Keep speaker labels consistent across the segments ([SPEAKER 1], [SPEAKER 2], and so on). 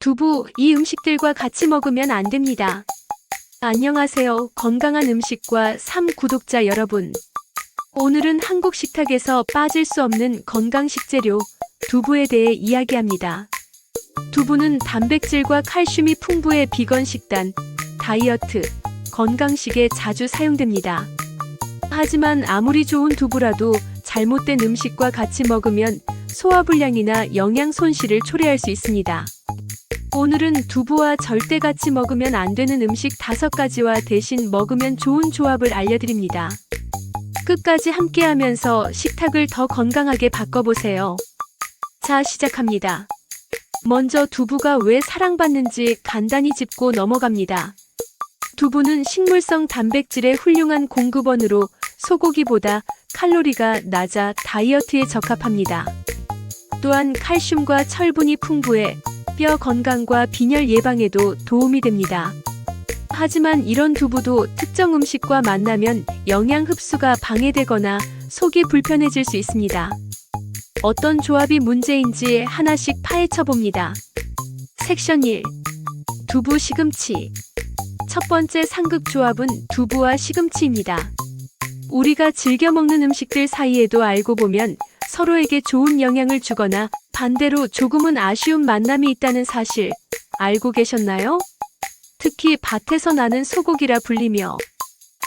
[SPEAKER 1] 두부, 이 음식들과 같이 먹으면 안 됩니다. 안녕하세요. 건강한 음식과 삶 구독자 여러분. 오늘은 한국 식탁에서 빠질 수 없는 건강 식재료, 두부에 대해 이야기합니다. 두부는 단백질과 칼슘이 풍부해 비건 식단, 다이어트, 건강식에 자주 사용됩니다. 하지만 아무리 좋은 두부라도 잘못된 음식과 같이 먹으면 소화불량이나 영양 손실을 초래할 수 있습니다. 오늘은 두부와 절대 같이 먹으면 안 되는 음식 다섯 가지와 대신 먹으면 좋은 조합을 알려드립니다. 끝까지 함께 하면서 식탁을 더 건강하게 바꿔보세요. 자, 시작합니다. 먼저 두부가 왜 사랑받는지 간단히 짚고 넘어갑니다. 두부는 식물성 단백질의 훌륭한 공급원으로 소고기보다 칼로리가 낮아 다이어트에 적합합니다. 또한 칼슘과 철분이 풍부해 뼈 건강과 빈혈 예방에도 도움이 됩니다. 하지만 이런 두부도 특정 음식과 만나면 영양 흡수가 방해되거나 속이 불편해질 수 있습니다. 어떤 조합이 문제인지 하나씩 파헤쳐 봅니다. 섹션 1. 두부 시금치. 첫 번째 상극 조합은 두부와 시금치입니다. 우리가 즐겨 먹는 음식들 사이에도 알고 보면 서로에게 좋은 영향을 주거나 반대로 조금은 아쉬운 만남이 있다는 사실 알고 계셨나요? 특히 밭에서 나는 소고기라 불리며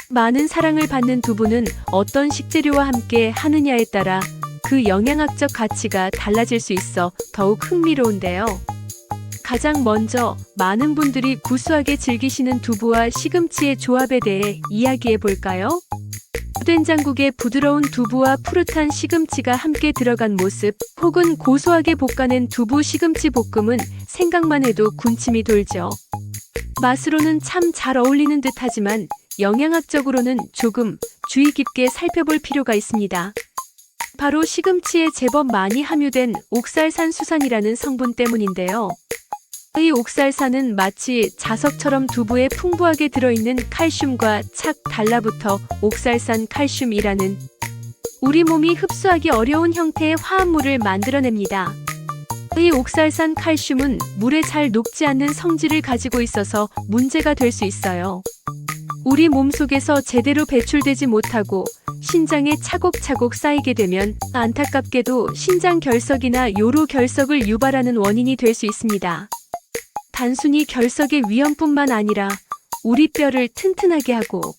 [SPEAKER 1] 많은 사랑을 받는 두부는 어떤 식재료와 함께 하느냐에 따라 그 영양학적 가치가 달라질 수 있어 더욱 흥미로운데요. 가장 먼저 많은 분들이 구수하게 즐기시는 두부와 시금치의 조합에 대해 이야기해 볼까요? 된장국에 부드러운 두부와 푸릇한 시금치가 함께 들어간 모습, 혹은 고소하게 볶아낸 두부 시금치 볶음은 생각만 해도 군침이 돌죠. 맛으로는 참 잘 어울리는 듯 하지만 영양학적으로는 조금 주의 깊게 살펴볼 필요가 있습니다. 바로 시금치에 제법 많이 함유된 옥살산 수산이라는 성분 때문인데요. 이 옥살산은 마치 자석처럼 두부에 풍부하게 들어있는 칼슘과 착 달라붙어 옥살산 칼슘이라는 우리 몸이 흡수하기 어려운 형태의 화합물을 만들어냅니다. 이 옥살산 칼슘은 물에 잘 녹지 않는 성질을 가지고 있어서 문제가 될 수 있어요. 우리 몸 속에서 제대로 배출되지 못하고 신장에 차곡차곡 쌓이게 되면 안타깝게도 신장 결석이나 요로 결석을 유발하는 원인이 될 수 있습니다. 단순히 결석의 위험뿐만 아니라 우리 뼈를 튼튼하게 하고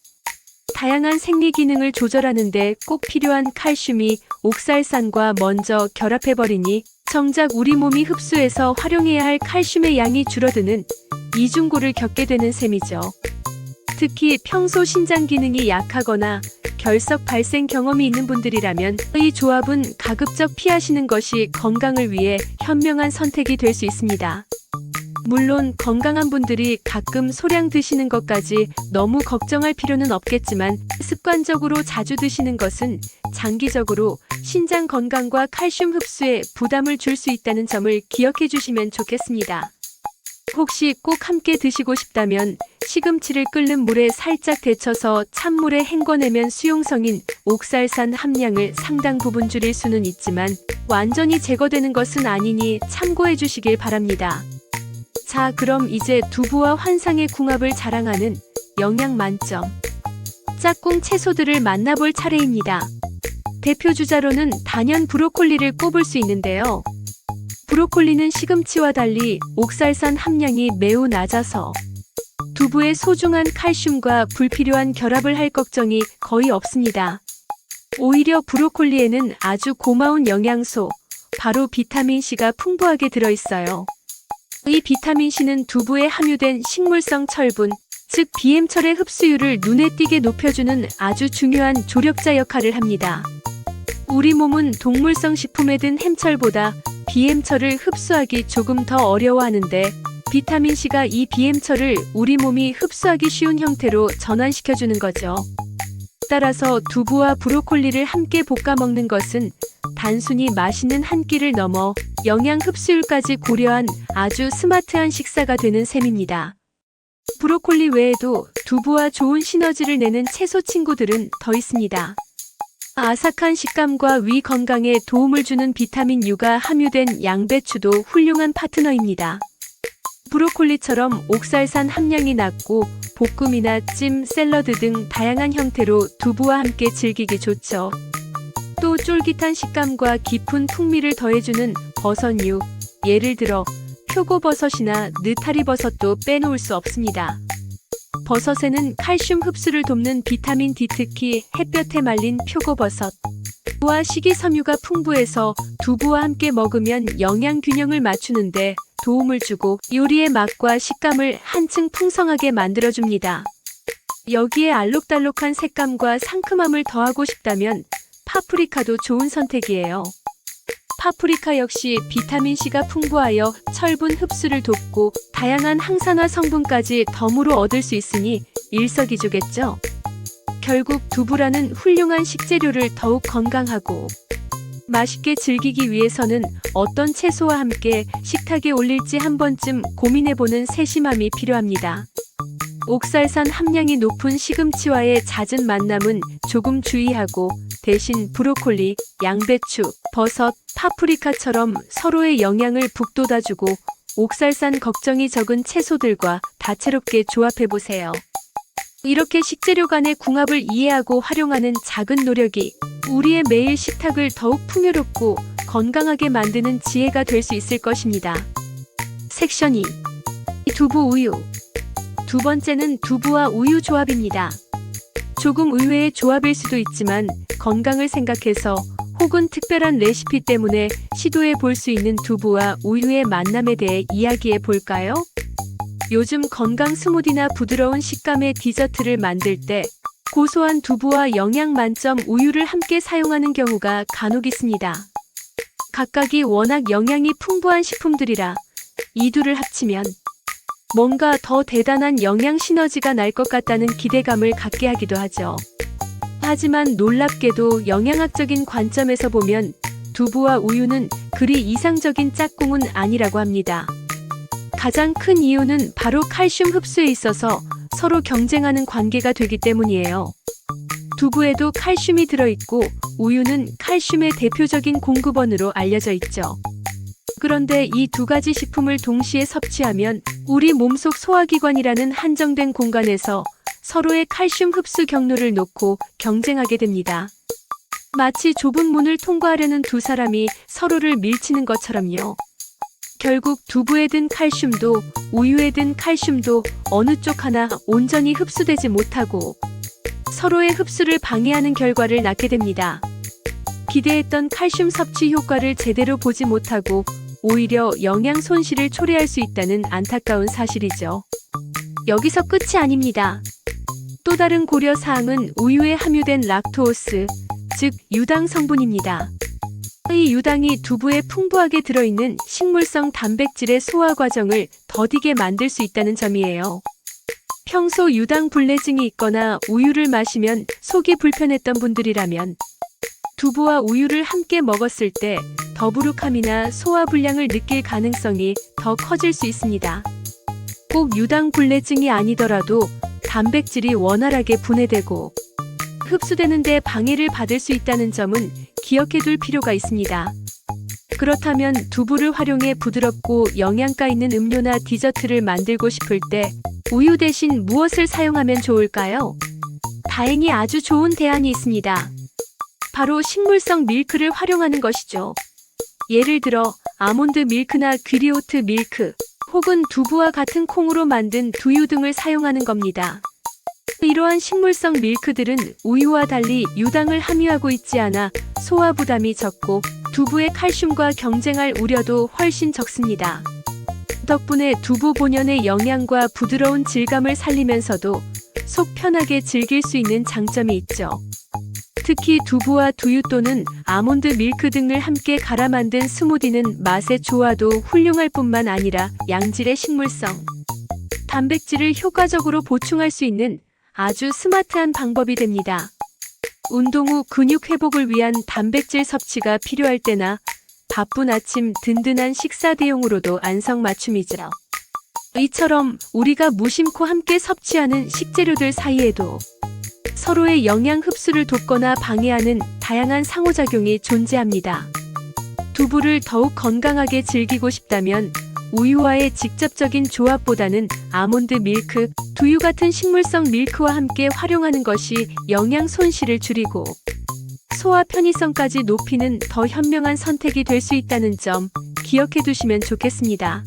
[SPEAKER 1] 다양한 생리 기능을 조절하는데 꼭 필요한 칼슘이 옥살산과 먼저 결합해버리니 정작 우리 몸이 흡수해서 활용해야 할 칼슘의 양이 줄어드는 이중고를 겪게 되는 셈이죠. 특히 평소 신장 기능이 약하거나 결석 발생 경험이 있는 분들이라면 이 조합은 가급적 피하시는 것이 건강을 위해 현명한 선택이 될 수 있습니다. 물론 건강한 분들이 가끔 소량 드시는 것까지 너무 걱정할 필요는 없겠지만 습관적으로 자주 드시는 것은 장기적으로 신장 건강과 칼슘 흡수에 부담을 줄 수 있다는 점을 기억해 주시면 좋겠습니다. 혹시 꼭 함께 드시고 싶다면 시금치를 끓는 물에 살짝 데쳐서 찬물에 헹궈내면 수용성인 옥살산 함량을 상당 부분 줄일 수는 있지만 완전히 제거되는 것은 아니니 참고해 주시길 바랍니다. 자, 그럼 이제 두부와 환상의 궁합을 자랑하는 영양 만점 짝꿍 채소들을 만나볼 차례입니다. 대표 주자로는 단연 브로콜리를 꼽을 수 있는데요. 브로콜리는 시금치와 달리 옥살산 함량이 매우 낮아서 두부의 소중한 칼슘과 불필요한 결합을 할 걱정이 거의 없습니다. 오히려 브로콜리에는 아주 고마운 영양소, 바로 비타민C가 풍부하게 들어있어요. 이 비타민C는 두부에 함유된 식물성 철분, 즉 BM철의 흡수율을 눈에 띄게 높여주는 아주 중요한 조력자 역할을 합니다. 우리 몸은 동물성 식품에 든 햄철보다 BM철을 흡수하기 조금 더 어려워하는데 비타민C가 이 BM철을 우리 몸이 흡수하기 쉬운 형태로 전환시켜주는 거죠. 따라서 두부와 브로콜리를 함께 볶아 먹는 것은 단순히 맛있는 한 끼를 넘어 영양 흡수율까지 고려한 아주 스마트한 식사가 되는 셈입니다. 브로콜리 외에도 두부와 좋은 시너지를 내는 채소 친구들은 더 있습니다. 아삭한 식감과 위 건강에 도움을 주는 비타민 U가 함유된 양배추도 훌륭한 파트너입니다. 브로콜리처럼 옥살산 함량이 낮고 볶음이나 찜, 샐러드 등 다양한 형태로 두부와 함께 즐기기 좋죠. 또 쫄깃한 식감과 깊은 풍미를 더해주는 버섯류, 예를 들어 표고버섯이나 느타리버섯도 빼놓을 수 없습니다. 버섯에는 칼슘 흡수를 돕는 비타민 D 특히 햇볕에 말린 표고버섯, 와 식이섬유가 풍부해서 두부와 함께 먹으면 영양 균형을 맞추는데 도움을 주고 요리의 맛과 식감을 한층 풍성하게 만들어줍니다. 여기에 알록달록한 색감과 상큼함을 더하고 싶다면 파프리카도 좋은 선택이에요. 파프리카 역시 비타민C가 풍부하여 철분 흡수를 돕고 다양한 항산화 성분까지 덤으로 얻을 수 있으니 일석이조겠죠. 결국 두부라는 훌륭한 식재료를 더욱 건강하고 맛있게 즐기기 위해서는 어떤 채소와 함께 식탁에 올릴지 한 번쯤 고민해보는 세심함이 필요합니다. 옥살산 함량이 높은 시금치와의 잦은 만남은 조금 주의하고 대신 브로콜리, 양배추, 버섯, 파프리카처럼 서로의 영양을 북돋아주고 옥살산 걱정이 적은 채소들과 다채롭게 조합해보세요. 이렇게 식재료 간의 궁합을 이해하고 활용하는 작은 노력이 우리의 매일 식탁을 더욱 풍요롭고 건강하게 만드는 지혜가 될 수 있을 것입니다. 섹션 2. 두부 우유. 두 번째는 두부와 우유 조합입니다. 조금 의외의 조합일 수도 있지만 건강을 생각해서 혹은 특별한 레시피 때문에 시도해 볼 수 있는 두부와 우유의 만남에 대해 이야기해 볼까요? 요즘 건강 스무디나 부드러운 식감의 디저트를 만들 때 고소한 두부와 영양 만점 우유를 함께 사용하는 경우가 간혹 있습니다. 각각이 워낙 영양이 풍부한 식품들이라 이 둘을 합치면 뭔가 더 대단한 영양 시너지가 날 것 같다는 기대감을 갖게 하기도 하죠. 하지만 놀랍게도 영양학적인 관점에서 보면 두부와 우유는 그리 이상적인 짝꿍은 아니라고 합니다. 가장 큰 이유는 바로 칼슘 흡수에 있어서 서로 경쟁하는 관계가 되기 때문이에요. 두부에도 칼슘이 들어있고 우유는 칼슘의 대표적인 공급원으로 알려져 있죠. 그런데 이 두 가지 식품을 동시에 섭취하면 우리 몸속 소화기관이라는 한정된 공간에서 서로의 칼슘 흡수 경로를 놓고 경쟁하게 됩니다. 마치 좁은 문을 통과하려는 두 사람이 서로를 밀치는 것처럼요. 결국 두부에 든 칼슘도 우유에 든 칼슘도 어느 쪽 하나 온전히 흡수되지 못하고 서로의 흡수를 방해하는 결과를 낳게 됩니다. 기대했던 칼슘 섭취 효과를 제대로 보지 못하고 오히려 영양 손실을 초래할 수 있다는 안타까운 사실이죠. 여기서 끝이 아닙니다. 또 다른 고려 사항은 우유에 함유된 락토오스, 즉 유당 성분입니다. 이 유당이 두부에 풍부하게 들어있는 식물성 단백질의 소화 과정을 더디게 만들 수 있다는 점이에요. 평소 유당 불내증이 있거나 우유를 마시면 속이 불편했던 분들이라면 두부와 우유를 함께 먹었을 때 더부룩함이나 소화 불량을 느낄 가능성이 더 커질 수 있습니다. 꼭 유당 불내증이 아니더라도 단백질이 원활하게 분해되고 흡수되는데 방해를 받을 수 있다는 점은 기억해 둘 필요가 있습니다. 그렇다면 두부를 활용해 부드럽고 영양가 있는 음료나 디저트를 만들고 싶을 때 우유 대신 무엇을 사용하면 좋을까요? 다행히 아주 좋은 대안이 있습니다. 바로 식물성 밀크를 활용하는 것이죠. 예를 들어 아몬드 밀크나 귀리오트 밀크 혹은 두부와 같은 콩으로 만든 두유 등을 사용하는 겁니다. 이러한 식물성 밀크들은 우유와 달리 유당을 함유하고 있지 않아 소화 부담이 적고 두부의 칼슘과 경쟁할 우려도 훨씬 적습니다. 덕분에 두부 본연의 영양과 부드러운 질감을 살리면서도 속 편하게 즐길 수 있는 장점이 있죠. 특히 두부와 두유 또는 아몬드 밀크 등을 함께 갈아 만든 스무디는 맛의 조화도 훌륭할 뿐만 아니라 양질의 식물성, 단백질을 효과적으로 보충할 수 있는 아주 스마트한 방법이 됩니다. 운동 후 근육 회복을 위한 단백질 섭취가 필요할 때나 바쁜 아침 든든한 식사 대용으로도 안성맞춤이죠. 이처럼 우리가 무심코 함께 섭취하는 식재료들 사이에도 서로의 영양 흡수를 돕거나 방해하는 다양한 상호작용이 존재합니다. 두부를 더욱 건강하게 즐기고 싶다면 우유와의 직접적인 조합보다는 아몬드 밀크, 두유 같은 식물성 밀크와 함께 활용하는 것이 영양 손실을 줄이고 소화 편의성까지 높이는 더 현명한 선택이 될 수 있다는 점 기억해 두시면 좋겠습니다.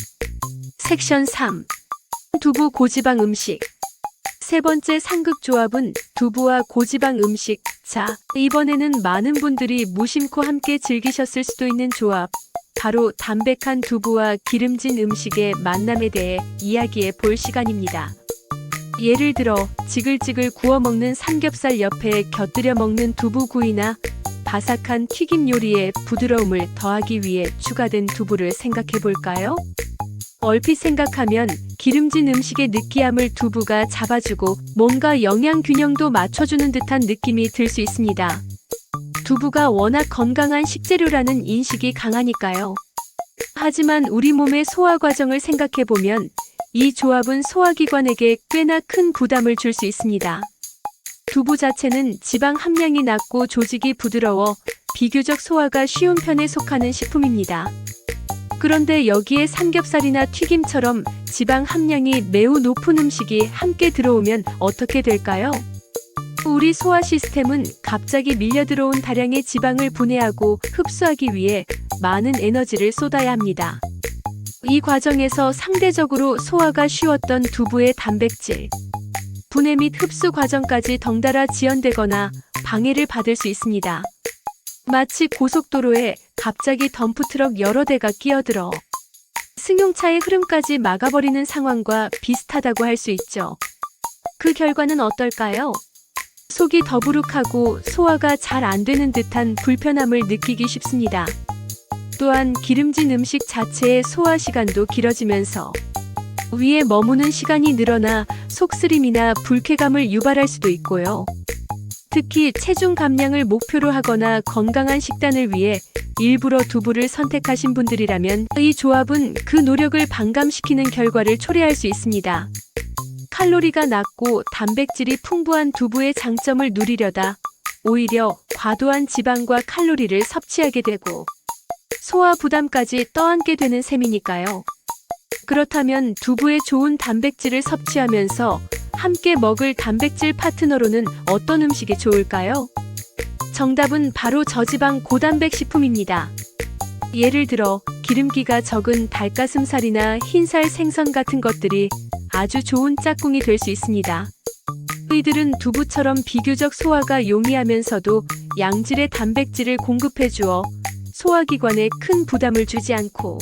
[SPEAKER 1] 섹션 3. 두부 고지방 음식. 세 번째 상극 조합은 두부와 고지방 음식. 자, 이번에는 많은 분들이 무심코 함께 즐기셨을 수도 있는 조합. 바로 담백한 두부와 기름진 음식의 만남에 대해 이야기해 볼 시간입니다. 예를 들어 지글지글 구워 먹는 삼겹살 옆에 곁들여 먹는 두부구이나 바삭한 튀김 요리에 부드러움을 더하기 위해 추가된 두부를 생각해 볼까요? 얼핏 생각하면 기름진 음식의 느끼함을 두부가 잡아주고 뭔가 영양 균형도 맞춰주는 듯한 느낌이 들 수 있습니다. 두부가 워낙 건강한 식재료라는 인식이 강하니까요. 하지만 우리 몸의 소화 과정을 생각해 보면 이 조합은 소화기관에게 꽤나 큰 부담을 줄 수 있습니다. 두부 자체는 지방 함량이 낮고 조직이 부드러워 비교적 소화가 쉬운 편에 속하는 식품입니다. 그런데 여기에 삼겹살이나 튀김처럼 지방 함량이 매우 높은 음식이 함께 들어오면 어떻게 될까요? 우리 소화 시스템은 갑자기 밀려 들어온 다량의 지방을 분해하고 흡수하기 위해 많은 에너지를 쏟아야 합니다. 이 과정에서 상대적으로 소화가 쉬웠던 두부의 단백질, 분해 및 흡수 과정까지 덩달아 지연되거나 방해를 받을 수 있습니다. 마치 고속도로에 갑자기 덤프트럭 여러 대가 끼어들어 승용차의 흐름까지 막아버리는 상황과 비슷하다고 할 수 있죠. 그 결과는 어떨까요? 속이 더부룩하고 소화가 잘 안 되는 듯한 불편함을 느끼기 쉽습니다. 또한 기름진 음식 자체의 소화 시간도 길어지면서 위에 머무는 시간이 늘어나 속쓰림이나 불쾌감을 유발할 수도 있고요. 특히 체중 감량을 목표로 하거나 건강한 식단을 위해 일부러 두부를 선택하신 분들이라면 이 조합은 그 노력을 반감시키는 결과를 초래할 수 있습니다. 칼로리가 낮고 단백질이 풍부한 두부의 장점을 누리려다 오히려 과도한 지방과 칼로리를 섭취하게 되고 소화 부담까지 떠안게 되는 셈이니까요. 그렇다면 두부의 좋은 단백질을 섭취하면서 함께 먹을 단백질 파트너로는 어떤 음식이 좋을까요? 정답은 바로 저지방 고단백 식품입니다. 예를 들어 기름기가 적은 닭가슴살이나 흰살 생선 같은 것들이 아주 좋은 짝꿍이 될 수 있습니다. 이들은 두부처럼 비교적 소화가 용이하면서도 양질의 단백질을 공급해 주어 소화기관에 큰 부담을 주지 않고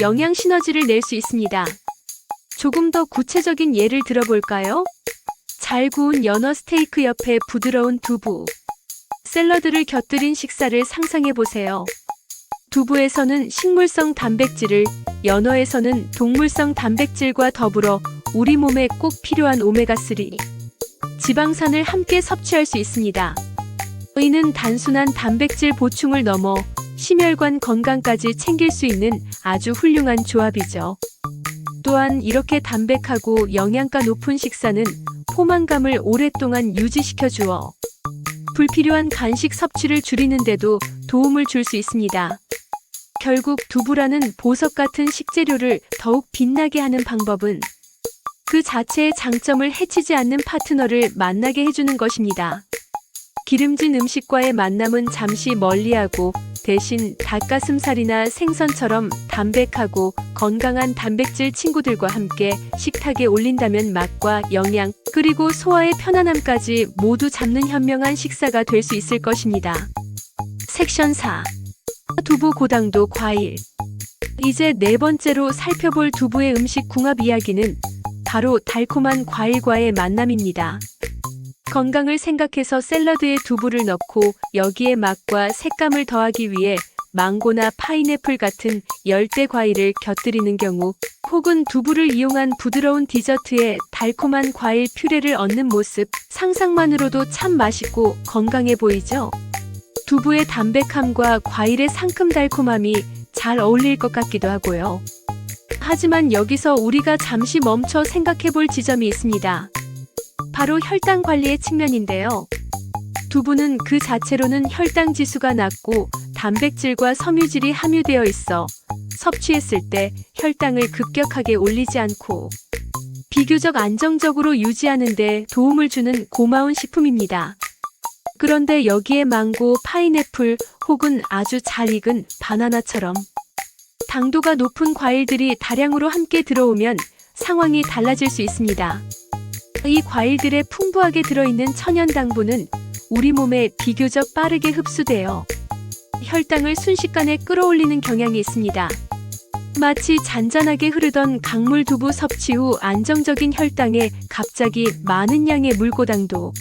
[SPEAKER 1] 영양 시너지를 낼 수 있습니다. 조금 더 구체적인 예를 들어볼까요? 잘 구운 연어 스테이크 옆에 부드러운 두부, 샐러드를 곁들인 식사를 상상해 보세요. 두부에서는 식물성 단백질을, 연어에서는 동물성 단백질과 더불어 우리 몸에 꼭 필요한 오메가3, 지방산을 함께 섭취할 수 있습니다. 의는 단순한 단백질 보충을 넘어 심혈관 건강까지 챙길 수 있는 아주 훌륭한 조합이죠. 또한 이렇게 담백하고 영양가 높은 식사는 포만감을 오랫동안 유지시켜 주어 불필요한 간식 섭취를 줄이는데도 도움을 줄 수 있습니다. 결국 두부라는 보석 같은 식재료를 더욱 빛나게 하는 방법은 그 자체의 장점을 해치지 않는 파트너를 만나게 해주는 것입니다. 기름진 음식과의 만남은 잠시 멀리하고 대신 닭가슴살이나 생선처럼 담백하고 건강한 단백질 친구들과 함께 식탁에 올린다면 맛과 영양, 그리고 소화의 편안함까지 모두 잡는 현명한 식사가 될 수 있을 것입니다. 섹션 4. 두부 고당도 과일. 이제 네 번째로 살펴볼 두부의 음식 궁합 이야기는 바로 달콤한 과일과의 만남입니다. 건강을 생각해서 샐러드에 두부를 넣고 여기에 맛과 색감을 더하기 위해 망고나 파인애플 같은 열대 과일을 곁들이는 경우 혹은 두부를 이용한 부드러운 디저트에 달콤한 과일 퓨레를 얻는 모습 상상만으로도 참 맛있고 건강해 보이죠? 두부의 담백함과 과일의 상큼 달콤함이 잘 어울릴 것 같기도 하고요. 하지만 여기서 우리가 잠시 멈춰 생각해 볼 지점이 있습니다. 바로 혈당 관리의 측면인데요. 두부는 그 자체로는 혈당 지수가 낮고 단백질과 섬유질이 함유되어 있어 섭취했을 때 혈당을 급격하게 올리지 않고 비교적 안정적으로 유지하는 데 도움을 주는 고마운 식품입니다. 그런데 여기에 망고, 파인애플 혹은 아주 잘 익은 바나나처럼 당도가 높은 과일들이 다량으로 함께 들어오면 상황이 달라질 수 있습니다. 이 과일들에 풍부하게 들어있는 천연 당분은 우리 몸에 비교적 빠르게 흡수되어 혈당을 순식간에 끌어올리는 경향이 있습니다. 마치 잔잔하게 흐르던 강물 두부 섭취 후 안정적인 혈당에 갑자기 많은 양의 물고당도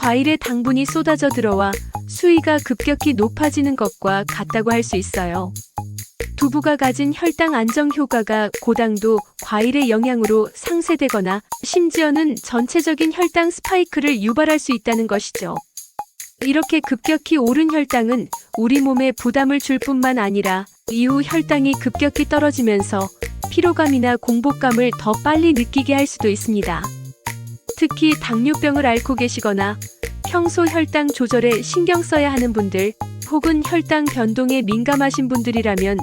[SPEAKER 1] 과일의 당분이 쏟아져 들어와 수위가 급격히 높아지는 것과 같다고 할 수 있어요. 두부가 가진 혈당 안정 효과가 고당도 과일의 영향으로 상쇄되거나 심지어는 전체적인 혈당 스파이크를 유발할 수 있다는 것이죠. 이렇게 급격히 오른 혈당은 우리 몸에 부담을 줄 뿐만 아니라 이후 혈당이 급격히 떨어지면서 피로감이나 공복감을 더 빨리 느끼게 할 수도 있습니다. 특히 당뇨병을 앓고 계시거나 평소 혈당 조절에 신경 써야 하는 분들 혹은 혈당 변동에 민감하신 분들이라면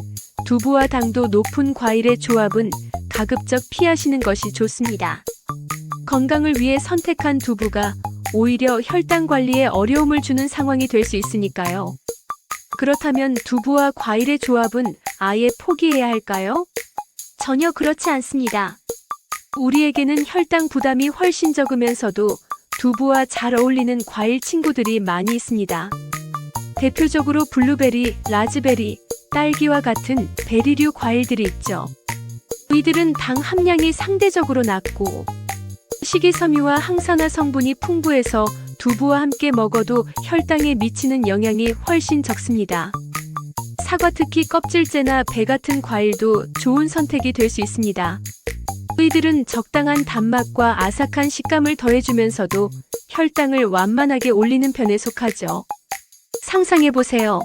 [SPEAKER 1] 두부와 당도 높은 과일의 조합은 가급적 피하시는 것이 좋습니다. 건강을 위해 선택한 두부가 오히려 혈당 관리에 어려움을 주는 상황이 될 수 있으니까요. 그렇다면 두부와 과일의 조합은 아예 포기해야 할까요? 전혀 그렇지 않습니다. 우리에게는 혈당 부담이 훨씬 적으면서도 두부와 잘 어울리는 과일 친구들이 많이 있습니다. 대표적으로 블루베리, 라즈베리, 딸기와 같은 베리류 과일들이 있죠. 이들은 당 함량이 상대적으로 낮고 식이섬유와 항산화 성분이 풍부해서 두부와 함께 먹어도 혈당에 미치는 영향이 훨씬 적습니다. 사과 특히 껍질째나 배 같은 과일도 좋은 선택이 될 수 있습니다. 이들은 적당한 단맛과 아삭한 식감을 더해주면서도 혈당을 완만하게 올리는 편에 속하죠. 상상해보세요.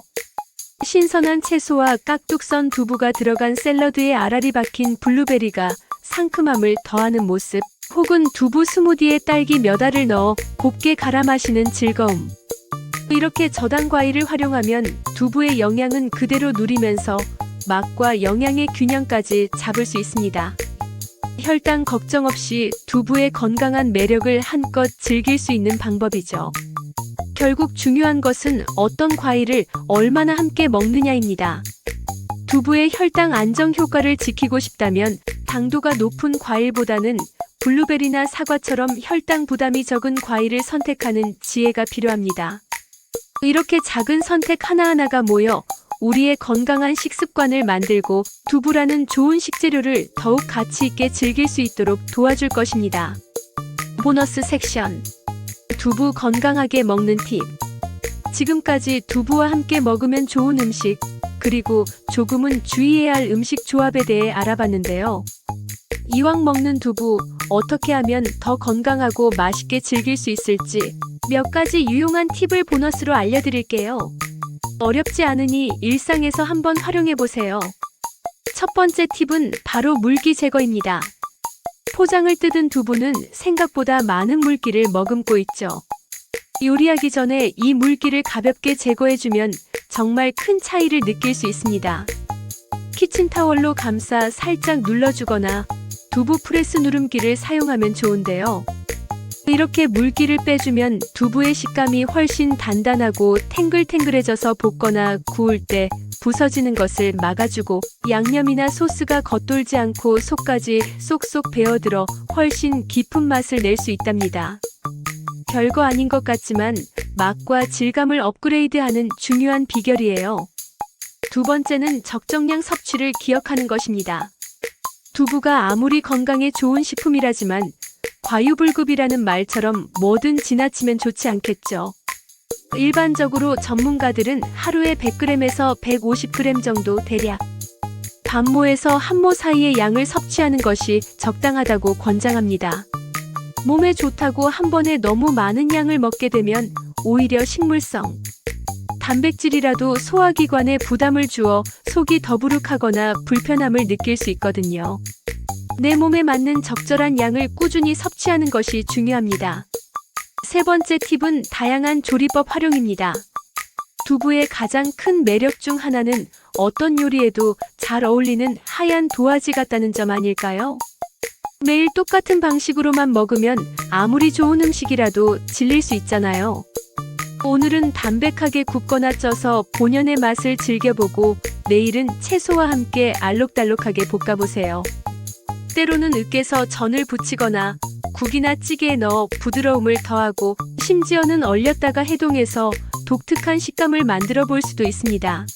[SPEAKER 1] 신선한 채소와 깍둑 썬 두부가 들어간 샐러드에 알알이 박힌 블루베리가 상큼함을 더하는 모습, 혹은 두부 스무디에 딸기 몇 알을 넣어 곱게 갈아 마시는 즐거움. 이렇게 저당 과일을 활용하면 두부의 영양은 그대로 누리면서 맛과 영양의 균형까지 잡을 수 있습니다. 혈당 걱정 없이 두부의 건강한 매력을 한껏 즐길 수 있는 방법이죠. 결국 중요한 것은 어떤 과일을 얼마나 함께 먹느냐입니다. 두부의 혈당 안정 효과를 지키고 싶다면 당도가 높은 과일보다는 블루베리나 사과처럼 혈당 부담이 적은 과일을 선택하는 지혜가 필요합니다. 이렇게 작은 선택 하나하나가 모여 우리의 건강한 식습관을 만들고 두부라는 좋은 식재료를 더욱 가치 있게 즐길 수 있도록 도와줄 것입니다. 보너스 섹션. 두부 건강하게 먹는 팁. 지금까지 두부와 함께 먹으면 좋은 음식, 그리고 조금은 주의해야 할 음식 조합에 대해 알아봤는데요. 이왕 먹는 두부, 어떻게 하면 더 건강하고 맛있게 즐길 수 있을지 몇 가지 유용한 팁을 보너스로 알려드릴게요. 어렵지 않으니 일상에서 한번 활용해 보세요. 첫 번째 팁은 바로 물기 제거입니다. 포장을 뜯은 두부는 생각보다 많은 물기를 머금고 있죠. 요리하기 전에 이 물기를 가볍게 제거해주면 정말 큰 차이를 느낄 수 있습니다. 키친타월로 감싸 살짝 눌러주거나 두부 프레스 누름기를 사용하면 좋은데요. 이렇게 물기를 빼주면 두부의 식감이 훨씬 단단하고 탱글탱글해져서 볶거나 구울 때 부서지는 것을 막아주고 양념이나 소스가 겉돌지 않고 속까지 쏙쏙 배어들어 훨씬 깊은 맛을 낼 수 있답니다. 별거 아닌 것 같지만 맛과 질감을 업그레이드하는 중요한 비결이에요. 두 번째는 적정량 섭취를 기억하는 것입니다. 두부가 아무리 건강에 좋은 식품이라지만 과유불급이라는 말처럼 뭐든 지나치면 좋지 않겠죠. 일반적으로 전문가들은 하루에 100g에서 150g 정도 대략 반모에서 한모 사이의 양을 섭취하는 것이 적당하다고 권장합니다. 몸에 좋다고 한 번에 너무 많은 양을 먹게 되면 오히려 식물성, 단백질이라도 소화기관에 부담을 주어 속이 더부룩하거나 불편함을 느낄 수 있거든요. 내 몸에 맞는 적절한 양을 꾸준히 섭취하는 것이 중요합니다. 세 번째 팁은 다양한 조리법 활용입니다. 두부의 가장 큰 매력 중 하나는 어떤 요리에도 잘 어울리는 하얀 도화지 같다는 점 아닐까요? 매일 똑같은 방식으로만 먹으면 아무리 좋은 음식이라도 질릴 수 있잖아요. 오늘은 담백하게 굽거나 쪄서 본연의 맛을 즐겨보고 내일은 채소와 함께 알록달록하게 볶아보세요. 때로는 으깨서 전을 부치거나 국이나 찌개에 넣어 부드러움을 더하고 심지어는 얼렸다가 해동해서 독특한 식감을 만들어 볼 수도 있습니다.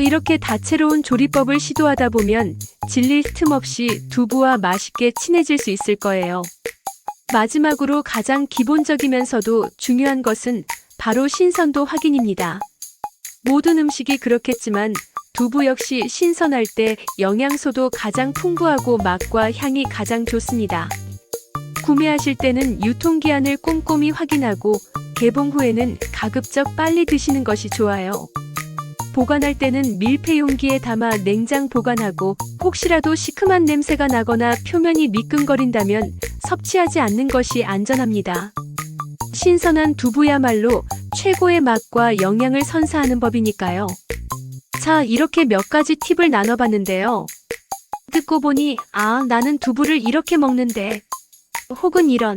[SPEAKER 1] 이렇게 다채로운 조리법을 시도하다 보면 질릴 틈 없이 두부와 맛있게 친해질 수 있을 거예요. 마지막으로 가장 기본적이면서도 중요한 것은 바로 신선도 확인입니다. 모든 음식이 그렇겠지만 두부 역시 신선할 때 영양소도 가장 풍부하고 맛과 향이 가장 좋습니다. 구매하실 때는 유통기한을 꼼꼼히 확인하고 개봉 후에는 가급적 빨리 드시는 것이 좋아요. 보관할 때는 밀폐 용기에 담아 냉장 보관하고 혹시라도 시큼한 냄새가 나거나 표면이 미끈거린다면 섭취하지 않는 것이 안전합니다. 신선한 두부야말로 최고의 맛과 영양을 선사하는 법이니까요. 자, 이렇게 몇 가지 팁을 나눠봤는데요. 듣고 보니, 아, 나는 두부를 이렇게 먹는데, 혹은 이런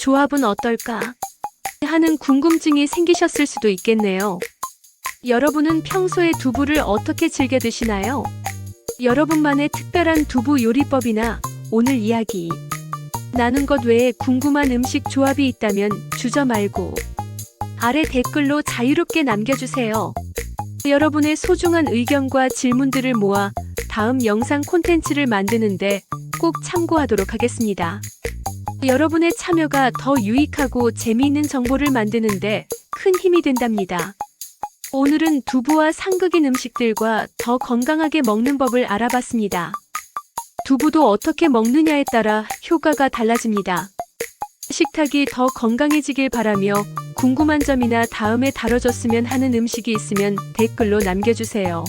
[SPEAKER 1] 조합은 어떨까? 하는 궁금증이 생기셨을 수도 있겠네요. 여러분은 평소에 두부를 어떻게 즐겨 드시나요? 여러분만의 특별한 두부 요리법이나 오늘 이야기 나눈 것 외에 궁금한 음식 조합이 있다면 주저 말고 아래 댓글로 자유롭게 남겨주세요. 여러분의 소중한 의견과 질문들을 모아 다음 영상 콘텐츠를 만드는데 꼭 참고하도록 하겠습니다. 여러분의 참여가 더 유익하고 재미있는 정보를 만드는데 큰 힘이 된답니다. 오늘은 두부와 상극인 음식들과 더 건강하게 먹는 법을 알아봤습니다. 두부도 어떻게 먹느냐에 따라 효과가 달라집니다. 식탁이 더 건강해지길 바라며 궁금한 점이나 다음에 다뤄줬으면 하는 음식이 있으면 댓글로 남겨주세요.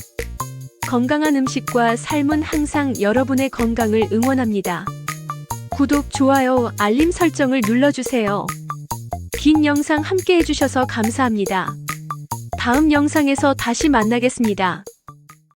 [SPEAKER 1] 건강한 음식과 삶은 항상 여러분의 건강을 응원합니다. 구독, 좋아요, 알림 설정을 눌러주세요. 긴 영상 함께 해주셔서 감사합니다. 다음 영상에서 다시 만나겠습니다.